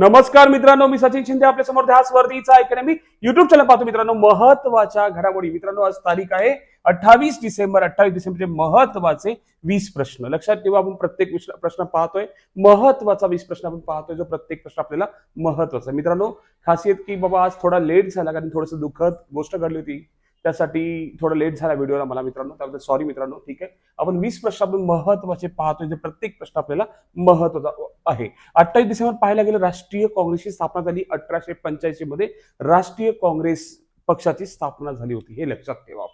नमस्कार मित्रांनो मी सचिन शिंदे आपल्यासमोर ध्यास वर्दीचा मी युट्यूब चॅनल पाहतो मित्रांनो महत्त्वाच्या घडामोडी. मित्रांनो आज तारीख आहे अठ्ठावीस डिसेंबर अठ्ठावीस डिसेंबरचे महत्त्वाचे वीस प्रश्न. लक्षात ठेवा आपण प्रत्येक प्रश्न पाहतोय. महत्त्वाचा वीस प्रश्न आपण पाहतोय जो प्रत्येक प्रश्न आपल्याला महत्त्वाचा मित्रांनो खासियत की बाबा आज थोडा लेट झाला कारण थोडस दुःखद गोष्ट घडली होती. त्यासाठी थोडं लेट झाला व्हिडिओला मला मित्रांनो त्याबद्दल सॉरी मित्रांनो ठीक आहे? आपण वीस प्रश्न आपण महत्त्वाचे पाहतोय जे प्रत्येक प्रश्न आपल्याला महत्त्वाचा आहे. अठ्ठावीस डिसेंबर पाहायला गेलं राष्ट्रीय काँग्रेसची स्थापना झाली अठराशे पंच्याऐंशी मध्ये राष्ट्रीय काँग्रेस पक्षाची स्थापना झाली होती हे लक्षात ठेवा.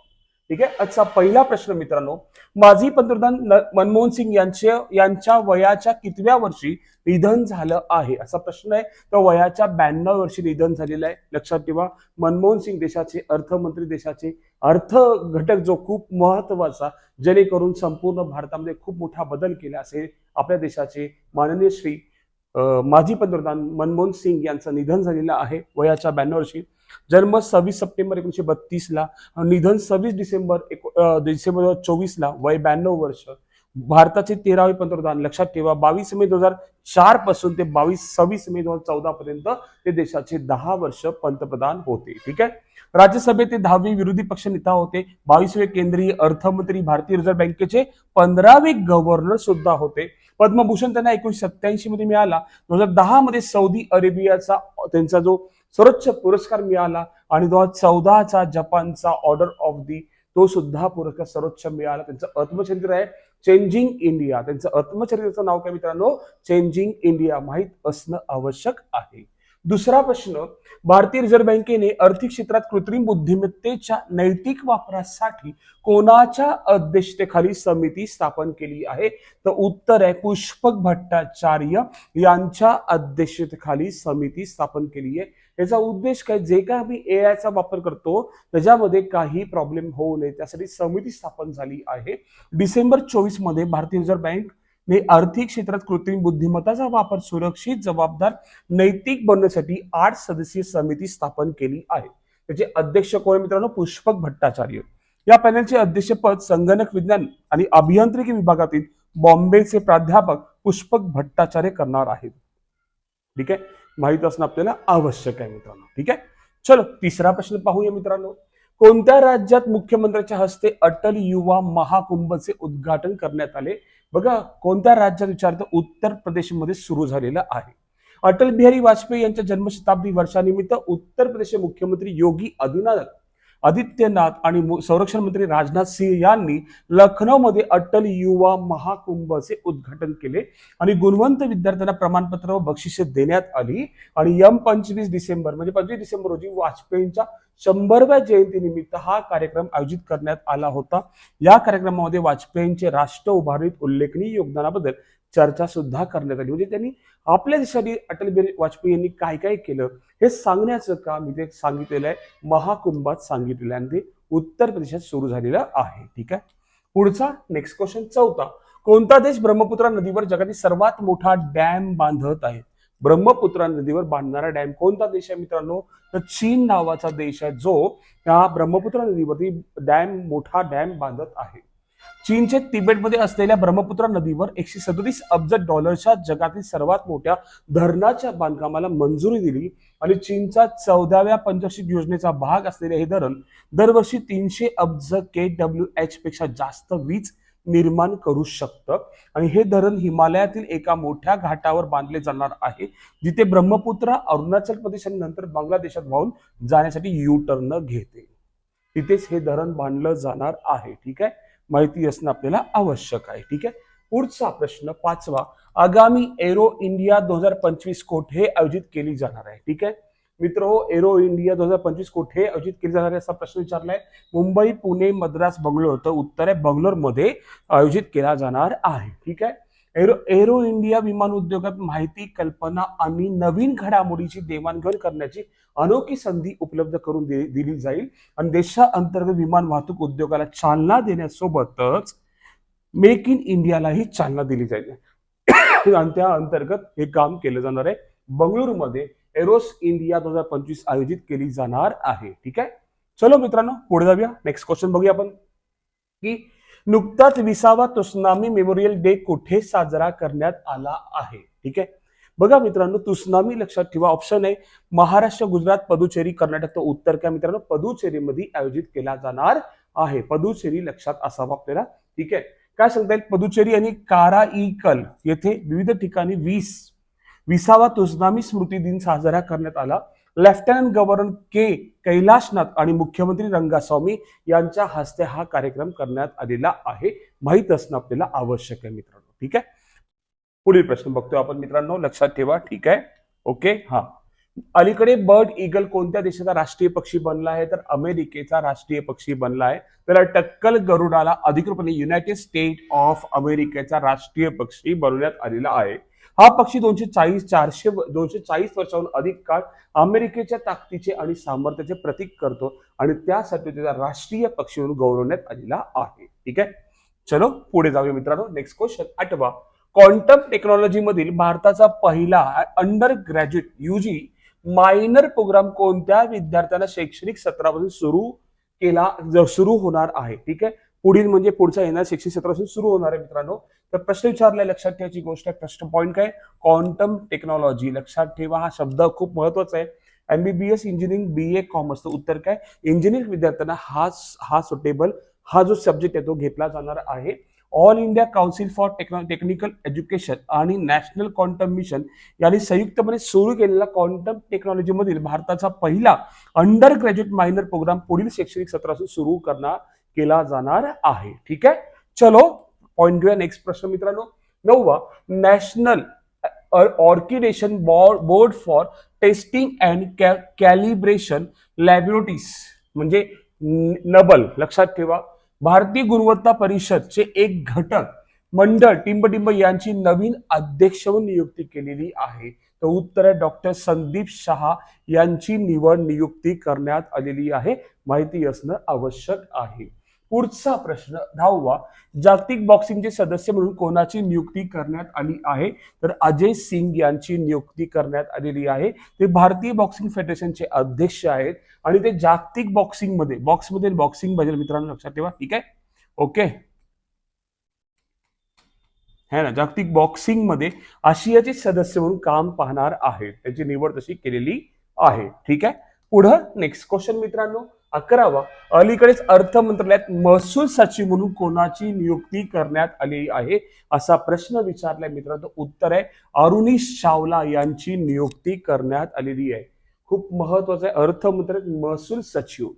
ठीक आहे? आजचा पहिला प्रश्न मित्रांनो माजी पंतप्रधान मनमोहन सिंग यांचे यांच्या वयाच्या कितव्या वर्षी निधन झालं आहे? असा प्रश्न आहे. तर वयाच्या ब्याण्णव वर्षी निधन झालेलं आहे. लक्षात ठेवा मनमोहन सिंग देशाचे अर्थमंत्री देशाचे अर्थ घटक जो खूप महत्त्वाचा जेणेकरून संपूर्ण भारतामध्ये खूप मोठा बदल केला असे आपल्या देशाचे माननीय श्री माजी पंतप्रधान मनमोहन सिंग यांचं निधन झालेलं आहे वयाच्या ब्याण्णव वर्षी. जन्म सव्वीस सप्टेंबर एकोणीशे बत्तीस ला निधन सव्वीस डिसेंबर एको- डिसेंबर दोन चोवीस ला वय ब्याण्णव वर्ष. भारताचे तेरावे पंतप्रधान लक्षात ठेवा बावीस मे दोन हजार चारपासून ते बावीस सव्वीस मे दोन हजार चौदा पर्यंत ते देशाचे दहा वर्ष पंतप्रधान होते. ठीक आहे? राज्यसभेत ते दहावी विरोधी पक्ष नेता होते. बावीसवे केंद्रीय अर्थमंत्री भारतीय रिझर्व्ह बँकेचे पंधरावे गव्हर्नर सुद्धा होते. पद्मभूषण त्यांना एकोणीशे सत्याऐंशी मध्ये मिळाला. दोन हजार दहा मध्ये सौदी अरेबियाचा त्यांचा जो सर्वोच्च पुरस्कार मिळाला आणि दोन हजार चौदाचा जपानचा ऑर्डर ऑफ दी तो सुद्धा पुरस्कार सर्वोच्च मिळाला. त्यांचं आत्मचरित्र आहे चेंजिंग इंडिया. त्यांचं आत्मचरित्राचं नाव काय मित्रांनो? Changing India. माहीत असणं आवश्यक आहे. दुसरा प्रश्न भारतीय रिझर्व्ह बँकेने आर्थिक क्षेत्रात कृत्रिम बुद्धिमत्तेच्या नैतिक वापरासाठी कोणाच्या अध्यक्षतेखाली समिती स्थापन केली आहे? तर उत्तर आहे पुष्पक भट्टाचार्य यांच्या अध्यक्षतेखाली समिती स्थापन केली आहे. याचा उद्देश काय? जे काय आम्ही ए चा वापर करतो त्याच्यामध्ये काही प्रॉब्लेम होऊ नये. त्यासाठी समिती स्थापन झाली आहे. डिसेंबर चोवीसमध्ये भारतीय रिझर्व्ह बँक मी आर्थिक क्षेत्रात कृत्रिम बुद्धिमत्ताचा वापर सुरक्षित जबाबदार नैतिक बनवण्यासाठी आठ सदस्यीय समिती स्थापन केली आहे. त्याचे अध्यक्ष कोण मित्रांनो? पुष्पक भट्टाचार्य. या पॅनलचे अध्यक्षपद संगणक विज्ञान आणि अभियांत्रिकी विभागातील बॉम्बेचे प्राध्यापक पुष्पक भट्टाचार्य करणार आहेत. ठीक आहे? माहीत असणं आपल्याला आवश्यक आहे मित्रांनो. ठीक आहे? चलो तिसरा प्रश्न पाहूया मित्रांनो. कोणत्या राज्यात मुख्यमंत्र्यांच्या हस्ते अटल युवा महाकुंभचे उद्घाटन करण्यात आले? बघा कोणत्या राज्यात विचारतं उत्तर प्रदेशमध्ये सुरू झालेलं आहे. अटल बिहारी वाजपेयी यांच्या जन्मशताब्दी वर्षानिमित्त उत्तर प्रदेशचे मुख्यमंत्री योगी आदिनाथ आदित्यनाथ आणि संरक्षण मंत्री राजनाथ सिंह यांनी लखनौमध्ये अटल युवा महाकुंभचे उद्घाटन केले आणि गुणवंत विद्यार्थ्यांना प्रमाणपत्र व बक्षिसे देण्यात आली. आणि यम पंचवीस डिसेंबर म्हणजे पंचवीस डिसेंबर रोजी वाजपेयींच्या शंभरव्या जयंतीनिमित्त हा कार्यक्रम आयोजित करण्यात आला होता. या कार्यक्रमामध्ये वाजपेयींचे राष्ट्र उभारणीत उल्लेखनीय योगदानाबद्दल चर्चा सुद्धा करण्यात आली. म्हणजे त्यांनी आपल्या देशासाठी अटल बिहारी वाजपेयी यांनी काय काय केलं हे सांगण्याचं काम इथे सांगितलेलं आहे. महाकुंभात सांगितलेलं आहे. आणि ते उत्तर प्रदेशात सुरू झालेलं आहे. ठीक आहे? पुढचा नेक्स्ट क्वेश्चन चौथा. कोणता देश ब्रह्मपुत्रा नदीवर जगातील सर्वात मोठा डॅम बांधत आहे? ब्रह्मपुत्रा नदीवर बांधणारा डॅम कोणता देश आहे मित्रांनो? तर चीन नावाचा देश आहे जो त्या ब्रह्मपुत्रा नदीवरती डॅम मोठा डॅम बांधत आहे. चीनच्या तिबेटमध्ये असलेल्या ब्रह्मपुत्रा नदीवर एकशे सदतीस अब्ज डॉलरच्या जगातील सर्वात मोठ्या धरणाच्या बांधकामाला मंजुरी दिली आणि चीनचा चौदाव्या पंचवार्षिक योजनेचा भाग असलेले हे धरण दरवर्षी तीनशे अब्ज के डब्ल्यू एच पेक्षा जास्त वीज निर्माण करू शकतं. आणि हे धरण हिमालयातील एका मोठ्या घाटावर बांधले जाणार आहे जिथे ब्रह्मपुत्रा अरुणाचल प्रदेश आणि नंतर बांगलादेशात वाहून जाण्यासाठी यू टर्न घेते. तिथेच हे धरण बांधलं जाणार आहे ठीक आहे? माहिती असणं आपल्याला आवश्यक आहे ठीक आहे? पुढचा प्रश्न पाचवा. आगामी एरो इंडिया दोन हजार पंचवीस कोठे आयोजित केली जाणार आहे ठीक आहे? मित्र हो, एरो इंडिया दोन हजार पंचवीस कुठे आयोजित केली जाणार आहे असा प्रश्न विचारलाय. मुंबई पुणे मद्रास बंगलोर. तर उत्तर आहे बंगलोरमध्ये आयोजित केला जाणार आहे. ठीक आहे? एरो एरो इंडिया विमान उद्योगात माहिती कल्पना आणि नवीन घडामोडीची देवाणघेवाण करण्याची अनोखी संधी उपलब्ध करून दिली जाईल. आणि देशाअंतर्गत विमान वाहतूक उद्योगाला चालना देण्यासोबतच मेक इन इंडियालाही चालना दिली जाईल. आणि त्या अंतर्गत हे काम केलं जाणार आहे. बंगळुरूमध्ये एरोस इंडिया दोन हजार पंचवीस आयोजित केली जाणार आहे. ठीक आहे? चलो मित्रांनो पुढे जाऊया. नेक्स्ट क्वेश्चन बघूया आपण. की नुकताच विसावा तुसनामी मेमोरियल डे कुठे साजरा करण्यात आला आहे? ठीक आहे? बघा मित्रांनो तुसनामी लक्षात ठेवा. ऑप्शन आहे महाराष्ट्र गुजरात पदुचेरी कर्नाटक तर उत्तर काय मित्रांनो? पदुचेरीमध्ये आयोजित केला जाणार आहे. पदुचेरी लक्षात असावा आपल्याला. ठीक आहे? काय सांगता येईल? पदुचेरी आणि काराईकल येथे विविध ठिकाणी वीस विसावा तुझनामी स्मृती दिन साजरा करण्यात आला. लेफ्टनंट गव्हर्नर के कैलाशनाथ आणि मुख्यमंत्री रंगास्वामी यांच्या हस्ते हा कार्यक्रम करण्यात आलेला आहे. माहीत असणं आपल्याला आवश्यक आहे मित्रांनो. ठीक आहे? पुढील प्रश्न बघतोय आपण मित्रांनो. लक्षात ठेवा. ठीक आहे? ओके हा. अलीकडे बर्ड इगल कोणत्या देशाचा राष्ट्रीय पक्षी बनला आहे? तर अमेरिकेचा राष्ट्रीय पक्षी बनला आहे. त्याला टक्कल गरुडाला अधिकृतपणे युनायटेड स्टेट ऑफ अमेरिकेचा राष्ट्रीय पक्षी बनवण्यात आलेला आहे. हा पक्षी दोनशे चाळीस चारशे दोनशे चाळीस वर्षाहून अधिक काळ अमेरिकेच्या ताकदीचे आणि सामर्थ्याचे प्रतीक करतो आणि त्यासाठी त्याचा राष्ट्रीय पक्षी म्हणून गौरवण्यात आलेला आहे. ठीक आहे? चलो पुढे जाऊया मित्रांनो. नेक्स्ट क्वेश्चन आठवा. क्वांटम टेक्नॉलॉजी मधील भारताचा पहिला under graduate UG minor programme कोणत्या विद्यार्थ्यांना शैक्षणिक सत्रापासून सुरू केला सुरू होणार आहे? ठीक आहे? पुढील म्हणजे पुढचा येणार शैक्षणिक सत्रापासून सुरू होणार आहे मित्रांनो. तर प्रश्न विचारलाय लक्षात ठेवायची गोष्ट आहे प्रश्न पॉईंट काय? क्वांटम टेक्नॉलॉजी लक्षात ठेवा हा शब्द खूप महत्त्वाचा आहे. MBBS engineering B A commerce उत्तर काय? इंजिनिअरिंग विद्यार्थ्यांना हा हा सुटेबल हा जो सब्जेक्ट आहे तो घेतला जाणार आहे. All India Council for Techno Technical Education आणि नॅशनल क्वांटम मिशन यांनी संयुक्तपणे सुरू केलेला क्वांटम टेक्नॉलॉजीमधील भारताचा पहिला अंडर ग्रॅज्युएट मायनर प्रोग्राम पुढील शैक्षणिक सत्रापासून सुरू करणार केला जाणार आहे. ठीक आहे? चलो पॉईंट घेऊया नेक्स्ट प्रश्न मित्रांनो. नववा National Accreditation Board for Testing and Calibration Laboratories म्हणजे नबल लक्षात ठेवा. भारतीय गुणवत्ता परिषदचे एक घटक मंडळ टिंबटिंब यांची नवीन अध्यक्ष म्हणून नियुक्ती केलेली आहे. तर उत्तर आहे डॉक्टर संदीप शहा यांची निवड नियुक्ती करण्यात आलेली आहे. माहिती असणं आवश्यक आहे. पुढचा प्रश्न दहावा जागतिक बॉक्सिंगचे सदस्य म्हणून कोणाची नियुक्ती करण्यात आली आहे? तर अजय सिंग यांची नियुक्ती करण्यात आलेली आहे. ते भारतीय बॉक्सिंग फेडरेशनचे अध्यक्ष आहेत आणि ते जागतिक बॉक्सिंगमध्ये बॉक्समध्ये बॉक्सिंगबद्दल मित्रांनो लक्षात ठेवा. ठीक आहे? ओके. है ना? जागतिक बॉक्सिंगमध्ये आशियाचे सदस्य म्हणून काम पाहणार आहेत. त्याची निवड तशी केलेली आहे. ठीक आहे? पुढं नेक्स्ट क्वेश्चन मित्रांनो. अकरावा अलीकडेच अर्थ मंत्रालयात महसूल सचिव म्हणून कोणाची नियुक्ती करण्यात आली आहे असा प्रश्न विचारलाय मित्रांनो. उत्तर आहे अरुणीश चावला यांची नियुक्ती करण्यात आलेली आहे. खूप महत्वाचं आहे अर्थ मंत्रालयात महसूल सचिव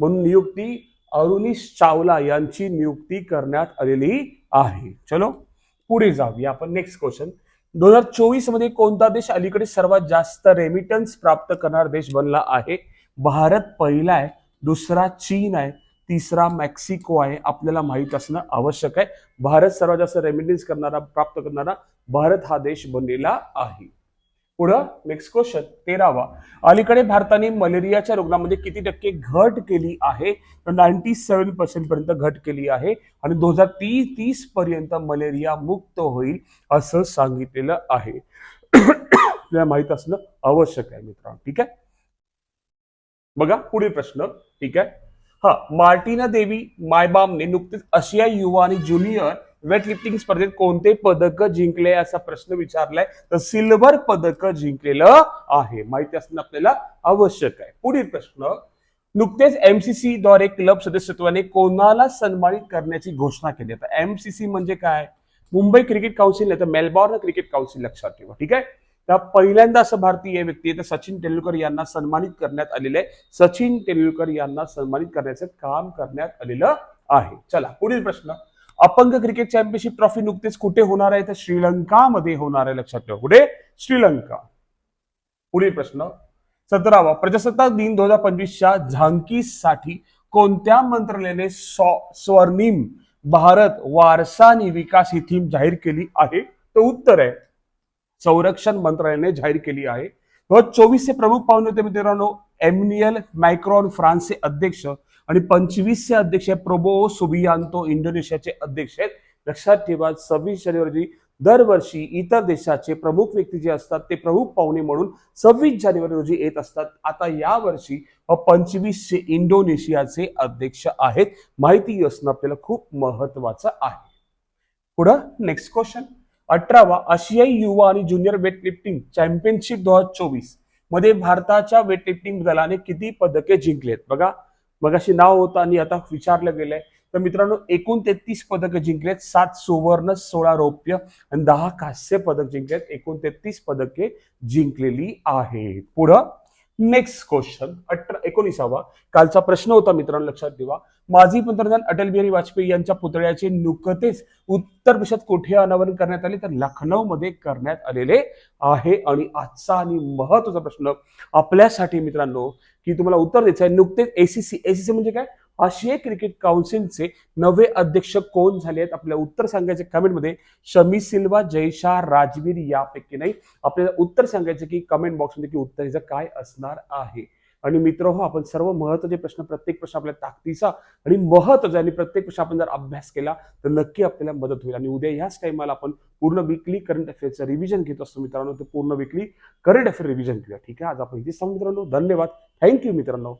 म्हणून नियुक्ती अरुणीश चावला यांची नियुक्ती करण्यात आलेली आहे. चलो पुढे जाऊया आपण नेक्स्ट क्वेश्चन दोन हजार चोवीसमध्ये कोणता देश अलीकडे सर्वात जास्त रेमिटन्स प्राप्त करणारा देश बनला आहे? भारत पहिला आहे दुसरा चीन आहे तिसरा मेक्सिको आहे आपल्याला माहीत असणं आवश्यक आहे. भारत सर्वात जास्त रेमिटन्स करणारा प्राप्त करणारा भारत हा देश बनलेला आहे. पुढं नेक्स्ट क्वेश्चन तेरावा. अलीकडे भारताने मलेरियाच्या रुग्णामध्ये किती टक्के घट केली आहे? तर नाईन्टी सेव्हन पर्सेंट पर्यंत घट केली आहे आणि दोन हजार तीस तीस पर्यंत मलेरिया मुक्त होईल असं सांगितलेलं आहे. आपल्याला माहीत असणं आवश्यक आहे मित्रांनो. ठीक आहे? बघा पुढील प्रश्न. ठीक आहे? हा मार्टिना देवी मायबामने नुकतेच आशिया युवा आणि ज्युनियर वेट लिफ्टिंग स्पर्धेत कोणते पदक जिंकले असा प्रश्न विचारलाय. तर सिल्वर पदक जिंकलेलं आहे. माहिती असणं आपल्याला आवश्यक आहे. पुढील प्रश्न. नुकतेच एमसीसी द्वारे क्लब सदस्यत्वाने कोणाला सन्मानित करण्याची घोषणा केली? आता एमसीसी म्हणजे काय? मुंबई क्रिकेट काउन्सिल नाही तर मेलबॉर्न क्रिकेट काउन्सिल लक्षात ठेवा. ठीक आहे? त्या पहिल्यांदा भारतीय व्यक्ती आहे तर सचिन तेंडुलकर यांना सन्मानित करण्यात आलेले आहे. सचिन तेंडुलकर यांना सन्मानित करण्याचं काम करण्यात आलेलं आहे. चला पुढील प्रश्न. अपंग क्रिकेट चॅम्पियनशिप ट्रॉफी नुकतेच कुठे होणार आहे? तर श्रीलंकामध्ये होणार आहे लक्षात ठेवा. कुठे? श्रीलंका. पुढील प्रश्न. सतरावा. प्रजासत्ताक दिन दोन हजार पंचवीसच्या झांकीसाठी कोणत्या मंत्रालयाने स्वर्णिम भारत वारसा आणि विकास ही थीम जाहीर केली आहे? तर उत्तर आहे संरक्षण मंत्रालयाने जाहीर केली आहे. व चोवीसचे प्रमुख पाहुणे होते मित्रांनो एमनियल मायक्रॉन फ्रान्सचे अध्यक्ष आणि पंचवीसचे अध्यक्ष प्रोबो सुबियांतो इंडोनेशियाचे अध्यक्ष आहेत. लक्षात ठेवा सव्वीस जानेवारी दरवर्षी इतर देशाचे प्रमुख व्यक्ती जे असतात ते प्रमुख पाहुणे म्हणून सव्वीस जानेवारी रोजी येत असतात. आता या वर्षी पंचवीसशे इंडोनेशियाचे अध्यक्ष आहेत. माहिती असणं आपल्याला खूप महत्वाचं आहे. पुढं नेक्स्ट क्वेश्चन अठरावा आशियाई युवा आणि ज्युनियर वेटलिफ्टिंग चॅम्पियनशिप दोन हजार चोवीसमध्ये भारताच्या वेटलिफ्टिंग दलाने किती पदके जिंकलेत? बघा मगाशी नाव होतं आणि आता विचारलं गेलंय. तर मित्रांनो एकूण तेहतीस पदकं जिंकलेत सात सुवर्ण सोळा रौप्य आणि दहा कांस्य पदक जिंकलेत. एकूण तेहतीस पदके जिंकलेली आहेत. पुढं नेक्स्ट क्वेश्चन अठरा एकोणीसावा. कालचा प्रश्न होता मित्रांनो लक्षात ठेवा. माजी पंतप्रधान अटल बिहारी वाजपेयी यांच्या पुतळ्याचे नुकतेच उत्तर प्रदेशात कोठे अनावरण करण्यात आले? तर लखनौ मध्ये करण्यात आलेले आहे. आणि आजचा आणि महत्त्वाचा प्रश्न आपल्यासाठी मित्रांनो की तुम्हाला उत्तर द्यायचं आहे. नुकतेच एसीसी एसीसी म्हणजे काय? आशिया क्रिकेट काउन्सिलचे नवे अध्यक्ष कोण झाले आहेत? आपल्याला उत्तर सांगायचे कमेंटमध्ये शमी सिल्वा जयशा राजवीर यापैकी नाही. आपल्याला उत्तर सांगायचं की कमेंट बॉक्समध्ये की उत्तर याचं काय असणार आहे? आणि मित्र हो आपण सर्व महत्त्वाचे प्रश्न प्रत्येक प्रश्न आपल्या ताकदीचा आणि महत्त्वाचा आणि प्रत्येक प्रश्न आपण जर अभ्यास केला तर नक्की आपल्याला मदत होईल. आणि उद्या ह्याच टाइमाला आपण पूर्ण विकली करंट अफेअरचं रिव्हिजन घेत असतो मित्रांनो. ते पूर्ण विकली करंट अफेअर रिव्हिजन घेऊया ठीक आहे? आज आपण इथे सांगू मित्रांनो. धन्यवाद. थँक्यू मित्रांनो.